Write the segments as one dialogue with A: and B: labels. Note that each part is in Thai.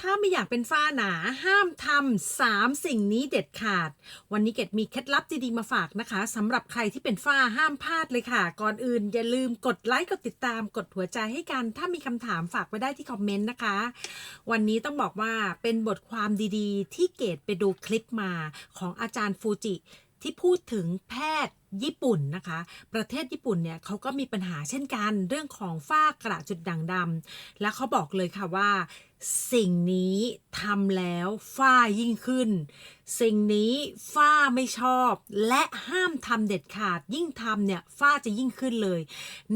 A: ถ้าไม่อยากเป็นฝ้าหนาห้ามทำสามสิ่งนี้เด็ดขาด วันนี้เกดมีเคล็ดลับดีๆมาฝากนะคะสำหรับใครที่เป็นฝ้าห้ามพลาดเลยค่ะ ก่อนอื่นอย่าลืมกดไลค์กดติดตามกดหัวใจให้กัน ถ้ามีคำถามฝากไว้ได้ที่คอมเมนต์นะคะ วันนี้ต้องบอกว่าเป็นบทความดีๆ ที่เกดไปดูคลิปมาของอาจารย์ฟูจิ ที่พูดถึงแพทย์ญี่ปุ่นนะคะ ประเทศญี่ปุ่นเนี่ยเขาก็มีปัญหาเช่นกันเรื่องของฝ้ากระจุดด่างดำและเขาบอกเลยค่ะว่า สิ่งนี้ทำแล้วฝ้ายิ่งขึ้น สิ่งนี้ฝ้าไม่ชอบ และห้ามทำเด็ดขาดยิ่งทำเนี่ยฝ้าจะยิ่งขึ้นเลย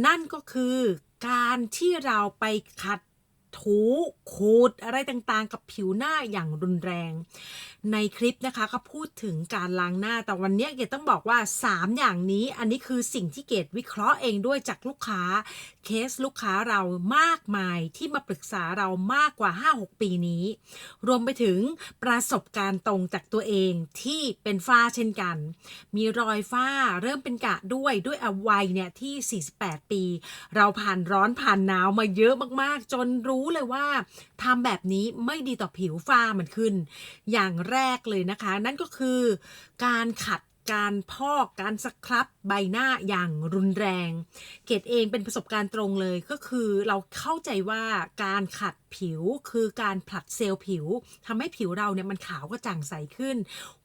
A: นั่นก็คือการที่เราไปขัด ถูขูดอะไรต่างๆ กับผิวหน้าอย่างรุนแรง ในคลิปนะคะก็พูดถึงการล้างหน้า แต่วันนี้เกดต้องบอกว่า 3 อย่างนี้อันนี้คือสิ่งที่เกดวิเคราะห์เองด้วยจากลูกค้า เคสลูกค้าเรามากมายที่มาปรึกษาเรามากกว่า 5-6 ปีนี้ รวมไปถึงประสบการณ์ตรงจากตัวเองที่เป็นฝ้าเช่นกัน มีรอยฝ้าเริ่มเป็นกะด้วยด้วยอวัยเนี่ยที่ 48 ปี เราผ่านร้อนผ่านหนาวมาเยอะมากๆ จนรูู้้เลยว่าทำแบบนี้ไม่ดีต่อผิวฝ้ามันขึ้น อย่างแรกเลยนะคะ นั่นก็คือการขัดการพอกการสครับใบหน้าอย่างรุนแรง เกดเองเป็นประสบการณ์ตรงเลยก็คือเราเข้าใจว่าการขัดผิวคือการผลัดเซลล์ผิวทำให้ผิวเราเนี่ยมันขาวกระจ่างใสขึ้น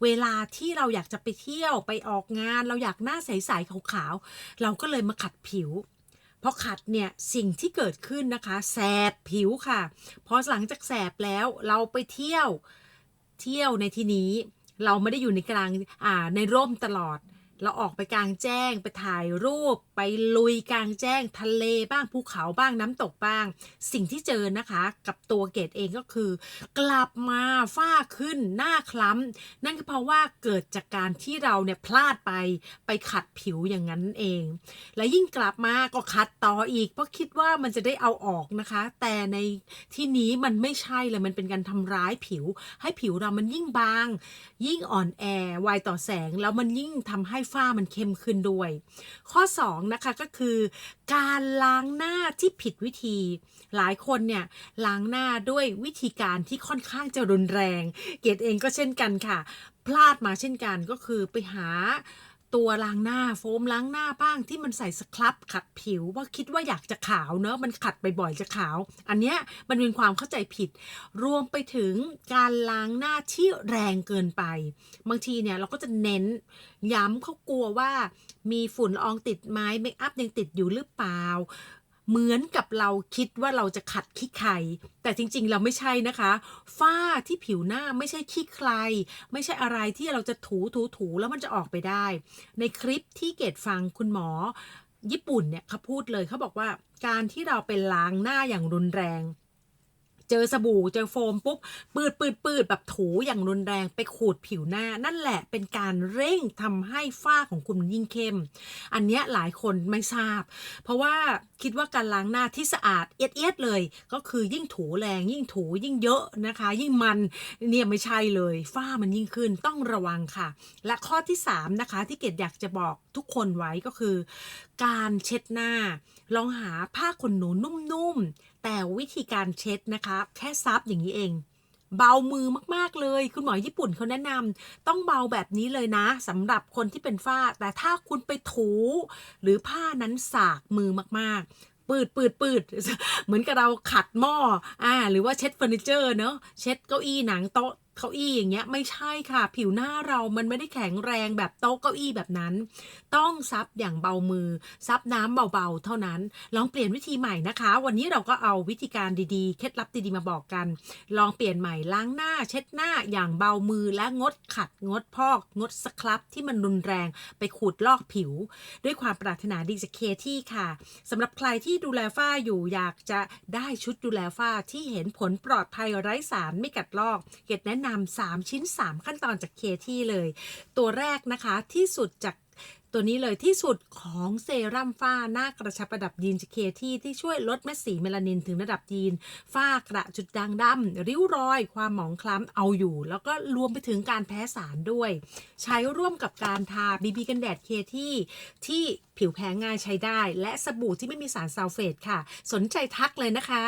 A: เวลาที่เราอยากจะไปเที่ยวไปออกงาน เราอยากหน้าใสๆขาวๆเราก็เลยมาขัดผิว พอขัดเนี่ยสิ่งที่เกิดขึ้นนะคะ แสบผิวค่ะ พอหลังจากแสบแล้วเราไปเที่ยวเที่ยวในที่นี้ เราไม่ได้อยู่ในกลางอ่าในร่มตลอด เราออกไปกลางแจ้งไปถ่ายรูป ไปลุยกลางแจ้ง ทะเลบ้างภูเขาบ้างน้ำตกบ้าง สิ่งที่เจอนะคะ กับตัวเกดเองก็คือ กลับมาฝ้าขึ้นหน้าคล้ำนั่นก็เพราะว่าเกิดจากการที่เราเนี่ยพลาดไปไปขัดผิวอย่างนั้นเอง และยิ่งกลับมาก็คัดต่ออีก เพราะคิดว่ามันจะได้เอาออกนะคะ แต่ในที่นี้มันไม่ใช่เลยมันเป็นการทำร้ายผิว ให้ผิวเรามันยิ่งบาง ยิ่งอ่อนแอไวต่อแสงแล้วมันยิ่งทำให้ฝ้ามันเข้มขึ้นด้วย ข้อ2นะคะก็คือ การล้างหน้าที่ผิดวิธี หลายคนเนี่ยล้างหน้าด้วยวิธีการที่ค่อนข้างจะรุนแรง เกดเองก็เช่นกันค่ะ พลาดมาเช่นกันก็คือไปหา ตัวล้างหน้าโฟมล้างหน้าบ้างที่มันใส่สครับขัดผิวว่าคิดว่าอยากจะขาวเนอะมันขัดบ่อยๆจะขาว อันเนี้ยมันเป็นความเข้าใจผิด รวมไปถึงการล้างหน้าที่แรงเกินไป บางทีเนี่ยเราก็จะเน้นย้ำเขากลัวว่า มีฝุ่นละอองติดไหมเมคอัพยังติดอยู่หรือเปล่า เหมือนกับเราคิดว่าเราจะขัดขี้ใคร แต่จริงๆ เราไม่ใช่นะคะ ฝ้าที่ผิวหน้าไม่ใช่ขี้ใคร ไม่ใช่อะไรที่เราจะถูถูถูแล้วมันจะออกไปได้ ในคลิปที่เกดฟังคุณหมอ ญี่ปุ่นเนี่ยเขาพูดเลยเขาบอกว่าการที่เราไปล้างหน้าอย่างรุนแรง เจอสบู่เจอโฟมปุ๊บปืดปืดปืดแบบถูอย่างรุนแรงไปขูดผิวหน้า นั่นแหละเป็นการเร่งทำให้ฝ้าของคุณยิ่งเข้ม อันเนี้ยหลายคนไม่ทราบ เพราะว่าคิดว่าการล้างหน้าที่สะอาดเอียดๆเลย ก็คือยิ่งถูแรงยิ่งถูยิ่งเยอะนะคะ ยิ่งมันเนี่ยไม่ใช่เลยฝ้ามันยิ่งขึ้นต้องระวังค่ะ และข้อที่3นะคะที่เกดอยากจะบอกทุกคนไว้ก็คือ การเช็ดหน้าลองหาผ้าขนหนูนุ่มๆ แต่วิธีการเช็ดนะคะ แค่ซับอย่างนี้เอง เบามือมากๆเลย คุณหมอญี่ปุ่นเขาแนะนำต้องเบาแบบนี้เลยนะสำหรับคนที่เป็นฝ้า แต่ถ้าคุณไปถู หรือผ้านั้นสากมือมากๆ ปืดปืดปืดเหมือนกับเราขัดหม้ออ่าหรือว่าเช็ดเฟอร์นิเจอร์เนอะเช็ดเก้าอี้หนังโต๊ะ เก้าอี้อย่างเงี้ยไม่ใช่ค่ะ ผิวหน้าเรามันไม่ได้แข็งแรงแบบโต๊ะเก้าอี้แบบนั้น ต้องซับอย่างเบามือ ซับน้ำเบาๆ เท่านั้น ลองเปลี่ยนวิธีใหม่นะคะ วันนี้เราก็เอาวิธีการดีๆ เคล็ดลับดีๆมาบอกกัน ลองเปลี่ยนใหม่ล้างหน้า เช็ดหน้าอย่างเบามือและงดขัดงดพอก งดสครับที่มันรุนแรงไปขูดลอกผิว ด้วยความปรารถนาดีจากเคที่ค่ะสำหรับใครที่ดูแลฝ้าอยู่อยากจะได้ชุดดูแลฝ้าที่เห็นผลปลอดภัยไร้สารไม่กัดลอกเกดแนะนำ3ชิ้น 3 ขั้นตอนจากเคที่เลย ตัวแรกนะคะที่สุดจากตัวนี้เลยที่สุดของเซรั่มฝ้าหน้ากระชับระดับยีนจากเคที่ที่ช่วยลดเม็ดสีเมลานินถึงระดับยีน ฝ้ากระจุดด่างดำริ้วรอย ความหมองคล้ำเอาอยู่ แล้วก็รวมไปถึงการแพ้สารด้วย ใช้ร่วมกับการทาบีบีกันแดดเคที่ที่ผิวแพ้ง่ายใช้ได้ และสบู่ที่ไม่มีสารซัลเฟตค่ะ สนใจทักเลยนะคะ